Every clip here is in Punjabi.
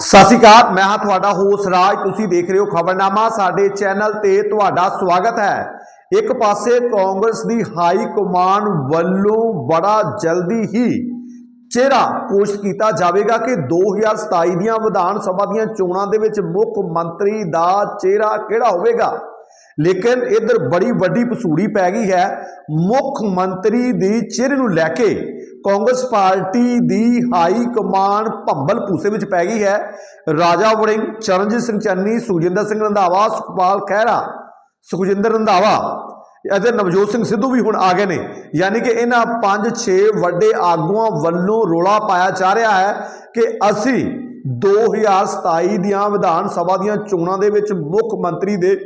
ਸਤਿ ਸ਼੍ਰੀ ਅਕਾਲ, ਮੈਂ ਹਾਂ ਤੁਹਾਡਾ ਹੋਸ਼ ਰਾਜ। ਤੁਸੀਂ ਦੇਖ ਰਹੇ ਹੋ ਖਬਰਨਾਮਾ। ਸਾਡੇ ਚੈਨਲ ਤੇ ਤੁਹਾਡਾ ਸਵਾਗਤ ਹੈ। ਇੱਕ ਪਾਸੇ ਕਾਂਗਰਸ ਦੀ ਹਾਈ ਕਮਾਂਡ ਵੱਲੋਂ ਬੜਾ ਜਲਦੀ ਹੀ ਚਿਹਰਾ ਪੋਸਟ ਕੀਤਾ ਜਾਵੇਗਾ ਕਿ 2027 ਦੀਆਂ ਵਿਧਾਨ ਸਭਾ ਦੀਆਂ ਚੋਣਾਂ ਦੇ ਵਿੱਚ ਮੁੱਖ ਮੰਤਰੀ ਦਾ ਚਿਹਰਾ ਕਿਹੜਾ ਹੋਵੇਗਾ? ਲੇਕਿਨ ਇਧਰ ਬੜੀ ਵੱਡੀ ਪਸੂੜੀ ਪੈ ਗਈ ਹੈ। ਮੁੱਖ ਮੰਤਰੀ ਦੀ ਚਿਹਰੇ ਨੂੰ ਲੈ ਕੇ ਕਾਂਗਰਸ ਪਾਰਟੀ ਦੀ ਹਾਈ ਕਮਾਂਡ ਭੰਬਲ ਪੂਸੇ ਵਿੱਚ ਪੈ ਗਈ ਹੈ। ਰਾਜਾ ਵੜਿੰਗ, ਚਰਨਜੀਤ ਸਿੰਘ ਚੰਨੀ, ਸੁਖਜਿੰਦਰ ਸਿੰਘ ਰੰਧਾਵਾ, ਸੁਖਪਾਲ ਖਹਿਰਾ, ਸੁਖਜਿੰਦਰ ਰੰਧਾਵਾ ਅਤੇ ਨਵਜੋਤ ਸਿੰਘ ਸਿੱਧੂ ਵੀ ਹੁਣ ਆ ਗਏ ਨੇ। ਯਾਨੀ ਕਿ ਇਹਨਾਂ 5-6 ਵੱਡੇ ਆਗੂਆਂ ਵੱਲੋਂ ਰੋਲਾ ਪਾਇਆ ਜਾ ਰਿਹਾ ਹੈ ਕਿ ਅਸੀਂ 2027 ਦੀਆਂ ਵਿਧਾਨ ਸਭਾ ਦੀਆਂ ਚੋਣਾਂ ਦੇ ਵਿੱਚ ਮੁੱਖ ਮੰਤਰੀ ਦੇ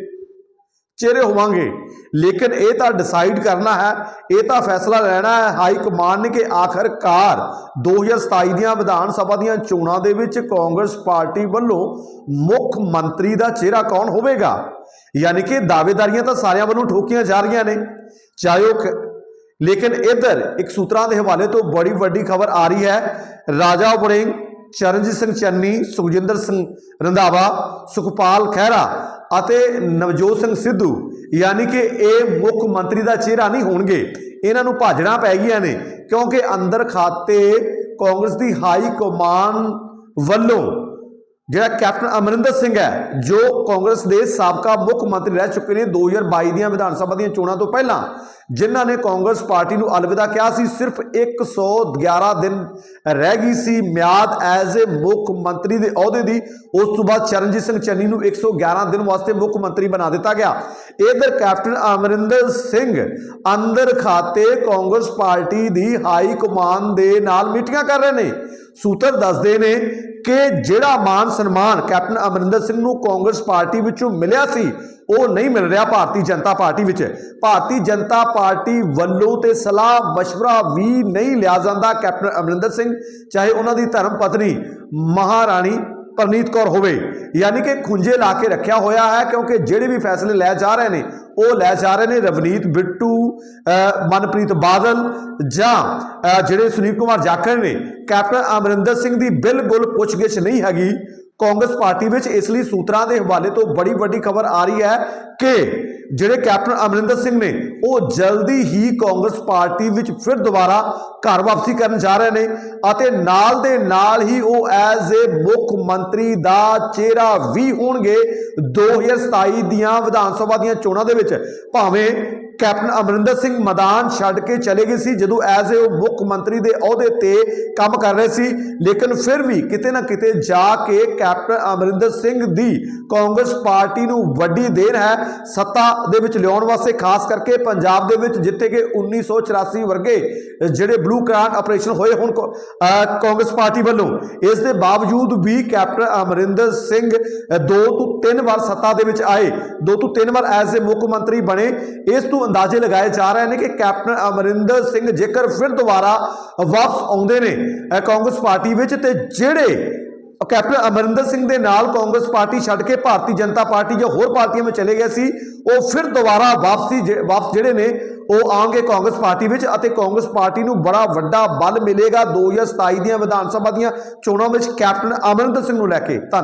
ਚਿਹਰੇ ਹੋਵਾਂਗੇ। ਲੇਕਿਨ ਇਹ ਤਾਂ ਡਿਸਾਈਡ ਕਰਨਾ ਹੈ, ਇਹ ਤਾਂ ਫੈਸਲਾ ਲੈਣਾ ਹੈ ਹਾਈ ਕਮਾਂਡ ਨੇ ਕਿ ਆਖਰਕਾਰ 2027 ਦੀਆਂ ਵਿਧਾਨ ਸਭਾ ਦੀਆਂ ਚੋਣਾਂ ਦੇ ਵਿੱਚ ਕਾਂਗਰਸ ਪਾਰਟੀ ਵੱਲੋਂ ਮੁੱਖ ਮੰਤਰੀ ਦਾ ਚਿਹਰਾ ਕੌਣ ਹੋਵੇਗਾ? ਯਾਨੀ ਕਿ ਦਾਅਵੇਦਾਰੀਆਂ ਤਾਂ ਸਾਰਿਆਂ ਵੱਲੋਂ ਠੋਕੀਆਂ ਜਾ ਰਹੀਆਂ ਨੇ। ਚਾਹੇ ਉਹ ਲੇਕਿਨ ਇੱਧਰ ਇੱਕ ਸੂਤਰਾਂ ਦੇ ਹਵਾਲੇ ਤੋਂ ਬੜੀ ਵੱਡੀ ਖਬਰ ਆ ਰਹੀ ਹੈ, ਰਾਜਾ ਵੜਿੰਗ ਚਰਨਜੀਤ ਸਿੰਘ ਚੰਨੀ, ਸੁਖਜਿੰਦਰ ਸਿੰਘ ਰੰਧਾਵਾ, ਸੁਖਪਾਲ ਖਹਿਰਾ ਅਤੇ ਨਵਜੋਤ ਸਿੰਘ ਸਿੱਧੂ। ਯਾਨੀ ਕਿ ਇਹ ਮੁੱਖ ਮੰਤਰੀ ਦਾ ਚਿਹਰਾ ਨਹੀਂ ਹੋਣਗੇ। ਇਹਨਾਂ ਨੂੰ ਭਾਜਣਾ ਪੈ ਗਈਆਂ ਨੇ, ਕਿਉਂਕਿ ਅੰਦਰ ਖਾਤੇ ਕਾਂਗਰਸ ਦੀ ਹਾਈ ਕਮਾਨ ਵੱਲੋਂ ਜਿਹੜਾ ਕੈਪਟਨ ਅਮਰਿੰਦਰ ਸਿੰਘ ਹੈ, ਜੋ ਕਾਂਗਰਸ ਦੇ ਸਾਬਕਾ ਮੁੱਖ ਮੰਤਰੀ ਰਹਿ ਚੁੱਕੇ ਨੇ 2022 ਦੀਆਂ ਵਿਧਾਨ ਸਭਾ ਦੀਆਂ ਚੋਣਾਂ ਤੋਂ ਪਹਿਲਾਂ, ਜਿਨ੍ਹਾਂ ਨੇ ਕਾਂਗਰਸ ਪਾਰਟੀ ਨੂੰ ਅਲਵਿਦਾ ਕਿਹਾ ਸੀ, ਸਿਰਫ 111 ਦਿਨ ਰਹਿ ਗਈ ਸੀ ਮਿਆਦ ਐਜ਼ ਅ ਮੁੱਖ ਮੰਤਰੀ ਦੇ ਅਹੁਦੇ ਦੀ। ਉਸ ਤੋਂ ਬਾਅਦ ਚਰਨਜੀਤ ਸਿੰਘ ਚੰਨੀ ਨੂੰ 111 ਦਿਨ ਵਾਸਤੇ ਮੁੱਖ ਮੰਤਰੀ ਬਣਾ ਦਿੱਤਾ ਗਿਆ। ਇਧਰ ਕੈਪਟਨ ਅਮਰਿੰਦਰ ਸਿੰਘ ਅੰਦਰ ਖਾਤੇ ਕਾਂਗਰਸ ਪਾਰਟੀ ਦੀ ਹਾਈ ਕਮਾਨ ਦੇ ਨਾਲ ਮੀਟਿੰਗਾਂ ਕਰ ਰਹੇ ਨੇ। ਸੂਤਰ ਦੱਸਦੇ ਨੇ ਕਿ ਜਿਹੜਾ ਮਾਨ ਸਨਮਾਨ ਕੈਪਟਨ ਅਮਰਿੰਦਰ ਸਿੰਘ ਨੂੰ ਕਾਂਗਰਸ ਪਾਰਟੀ ਵਿੱਚੋਂ ਮਿਲਿਆ ਸੀ ਉਹ ਨਹੀਂ ਮਿਲ ਰਿਹਾ ਭਾਰਤੀ ਜਨਤਾ ਪਾਰਟੀ ਵਿੱਚ ਭਾਰਤੀ ਜਨਤਾ ਪਾਰਟੀ ਵੱਲੋਂ ਤੇ ਸਲਾਹ مشورہ ਵੀ ਨਹੀਂ ਲਿਆ ਜਾਂਦਾ ਕੈਪਟਨ ਅਮਰਿੰਦਰ ਸਿੰਘ ਚਾਹੇ ਉਹਨਾਂ ਦੀ ਧਰਮ ਪਤਨੀ ਮਹਾਰਾਣੀ ਪਰਨੀਤ ਕੌਰ ਹੋਵੇ, ਯਾਨੀ ਕਿ ਖੁੰਝੇ ਲਾ ਕੇ ਰੱਖਿਆ ਹੋਇਆ ਹੈ, ਕਿਉਂਕਿ ਜਿਹੜੇ ਵੀ ਫੈਸਲੇ ਲੈ ਜਾ ਰਹੇ ਨੇ, ਉਹ ਲੈ ਜਾ ਰਹੇ ਨੇ ਰਵਨੀਤ, ਬਿੱਟੂ ਮਨਪ੍ਰੀਤ ਬਾਦਲ ਜਾਂ ਜਿਹੜੇ ਸੁਨੀਲ ਕੁਮਾਰ ਜਾਖੜ ਨੇ, ਕੈਪਟਨ ਅਮਰਿੰਦਰ ਸਿੰਘ ਦੀ ਬਿਲਕੁਲ ਪੁੱਛਗਿੱਛ ਨਹੀਂ ਹੈਗੀ। ਕਾਂਗਰਸ ਪਾਰਟੀ ਵਿੱਚ ਇਸ ਲਈ ਸੂਤਰਾਂ ਦੇ ਹਵਾਲੇ ਤੋਂ ਬੜੀ ਵੱਡੀ ਖਬਰ ਆ ਰਹੀ ਹੈ ਕਿ ਜਿਹੜੇ ਕੈਪਟਨ ਅਮਰਿੰਦਰ ਸਿੰਘ ਨੇ ਉਹ ਜਲਦੀ ਹੀ ਕਾਂਗਰਸ ਪਾਰਟੀ ਵਿੱਚ ਫਿਰ ਦੁਬਾਰਾ ਘਰ ਵਾਪਸੀ ਕਰਨ ਜਾ ਰਹੇ ਨੇ ਅਤੇ ਨਾਲ ਦੇ ਨਾਲ ਹੀ ਉਹ ਐਜ਼ ਏ ਮੁੱਖ ਮੰਤਰੀ ਦਾ ਚਿਹਰਾ ਵੀ ਹੋਣਗੇ। 2027 ਦੀਆਂ ਵਿਧਾਨ ਸਭਾ ਦੀਆਂ ਚੋਣਾਂ ਦੇ ਵਿੱਚ ਭਾਵੇਂ ਕੈਪਟਨ ਅਮਰਿੰਦਰ ਸਿੰਘ ਮੈਦਾਨ ਛੱਡ ਕੇ ਚਲੇ ਗਏ ਸੀ, ਜਦੋਂ ਐਜ਼ ਏ ਉਹ ਮੁੱਖ ਮੰਤਰੀ ਦੇ ਅਹੁਦੇ ਤੇ ਕੰਮ ਕਰ ਰਹੇ ਸੀ। ਲੇਕਿਨ ਫਿਰ ਵੀ ਕਿਤੇ ਨਾ ਕਿਤੇ ਜਾ ਕੇ ਕੈਪਟਨ ਅਮਰਿੰਦਰ ਸਿੰਘ ਦੀ ਕਾਂਗਰਸ ਪਾਰਟੀ ਨੂੰ ਵੱਡੀ ਦੇਰ ਹੈ। ਸੱਤਾ ਦੇ ਵਿੱਚ ਲਿਆਉਣ ਵਾਸਤੇ ਖਾਸ ਕਰਕੇ ਪੰਜਾਬ ਦੇ ਵਿੱਚ ਜਿੱਥੇ ਕਿ 1984 ਵਰਗੇ ਜਿਹੜੇ ਬਲੂ ਕ੍ਰਾਂਤ ਆਪਰੇਸ਼ਨ ਹੋਏ ਹੁਣ ਕਾਂਗਰਸ ਪਾਰਟੀ ਵੱਲੋਂ। ਇਸ ਦੇ ਬਾਵਜੂਦ ਵੀ ਕੈਪਟਨ ਅਮਰਿੰਦਰ ਸਿੰਘ ਦੋ ਤੋਂ ਤਿੰਨ ਵਾਰ ਸੱਤਾ ਦੇ ਵਿੱਚ ਆਏ, ਦੋ ਤੋਂ ਤਿੰਨ ਵਾਰ ਐਜ਼ ਏ ਮੁੱਖ ਮੰਤਰੀ ਬਣੇ। ਇਸ ਤੋਂ ਅੰਦਾਜ਼ੇ ਲਗਾਏ ਜਾ ਰਹੇ ਨੇ ਕਿ ਕੈਪਟਨ ਅਮਰਿੰਦਰ ਸਿੰਘ ਜੇਕਰ ਫਿਰ ਦੁਬਾਰਾ ਵਾਪਸ ਆਉਂਦੇ ਨੇ ਕਾਂਗਰਸ ਪਾਰਟੀ ਵਿੱਚ ਤੇ ਜਿਹੜੇ ਕੈਪਟਨ ਅਮਰਿੰਦਰ ਸਿੰਘ ਦੇ ਨਾਲ ਕਾਂਗਰਸ ਪਾਰਟੀ ਛੱਡ ਕੇ ਭਾਰਤੀ ਜਨਤਾ ਪਾਰਟੀ ਜਾਂ ਹੋਰ ਪਾਰਟੀਆਂ ਵਿੱਚ ਚਲੇ ਗਏ ਸੀ, ਉਹ ਫਿਰ ਦੁਬਾਰਾ ਵਾਪਸੀ ਵਾਪਸ ਜਿਹੜੇ ਨੇ, ਉਹ ਆਉਣਗੇ ਕਾਂਗਰਸ ਪਾਰਟੀ ਵਿੱਚ ਅਤੇ ਕਾਂਗਰਸ ਪਾਰਟੀ ਨੂੰ ਬੜਾ ਵੱਡਾ ਬਲ ਮਿਲੇਗਾ 2027 ਦੀਆਂ ਵਿਧਾਨ ਸਭਾ ਦੀਆਂ ਚੋਣਾਂ ਵਿੱਚ ਕੈਪਟਨ ਅਮਰਿੰਦਰ ਸਿੰਘ ਨੂੰ ਲੈ ਕੇ। ਧੰਨ